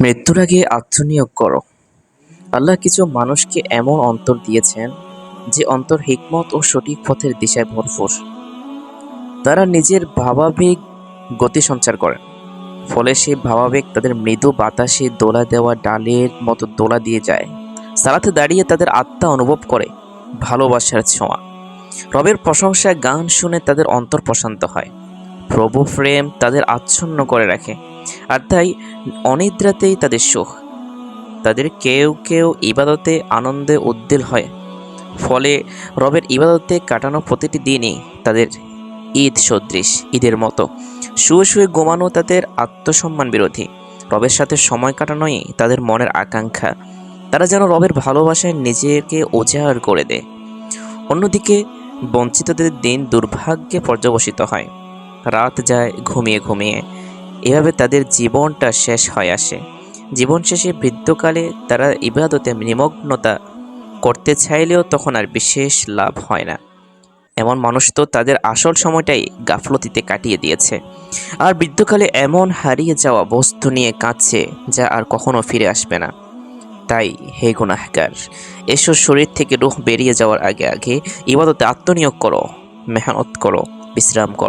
মৃত্যুর আগে আত্মনিয়োগ করো। আল্লাহ কিছু মানুষকে এমন অন্তর দিয়েছেন যে অন্তর হিকমত ও সঠিক পথের দিশায় ভরপুর। তারা নিজের ভাবাবেগ গতি সঞ্চার করেন। ফলে সে ভাবাবেগ তাদের মৃদু বাতাসে দোলা দেওয়া ডালের মতো দোলা দিয়ে যায়। সালাতে দাঁড়িয়ে তাদের আত্মা অনুভব করে ভালোবাসার ছোঁয়া। রবের প্রশংসায় গান শুনে তাদের অন্তর প্রশান্ত হয়। প্রভু প্রেম তাদের আচ্ছন্ন করে রাখে। আর তাই অনিদ্রাতেই তাদের সুখ। তাদের কেউ কেউ ইবাদতে আনন্দে উদ্দিল হয়। ফলে রবের ইবাদতে কাটানো প্রতিটি দিনই তাদের ঈদ সদৃশ, ঈদের মতো। শুয়ে শুয়ে ঘুমানো তাদের আত্মসম্মান বিরোধী। রবের সাথে সময় কাটানোই তাদের মনের আকাঙ্ক্ষা। তারা যেন রবের ভালোবাসায় নিজেকে উজাড় করে দেয়। অন্যদিকে বঞ্চিতদের দিন দুর্ভাগ্যে পর্যবসিত হয়। রাত যায় ঘুমিয়ে ঘুমিয়ে এভাবে তাদের জীবনটা শেষ হয়ে আসে। জীবন শেষে বৃদ্ধকালে তারা ইবাদতে নিমগ্নতা করতে চাইলেও তখন আর বিশেষ লাভ হয় না। এমন মানুষ তো তাদের আসল সময়টাই গাফলতিতে কাটিয়ে দিয়েছে। আর বৃদ্ধকালে এমন হারিয়ে যাওয়া বস্তু নিয়ে কাঁদছে যা আর কখনো ফিরে আসবে না। তাই হে গুনাহগার, এসো শরীর থেকে রুহ বেরিয়ে যাওয়ার আগে আগে ইবাদতে আত্মনিয়োগ করো, মেহনত করো, বিশ্রাম করো।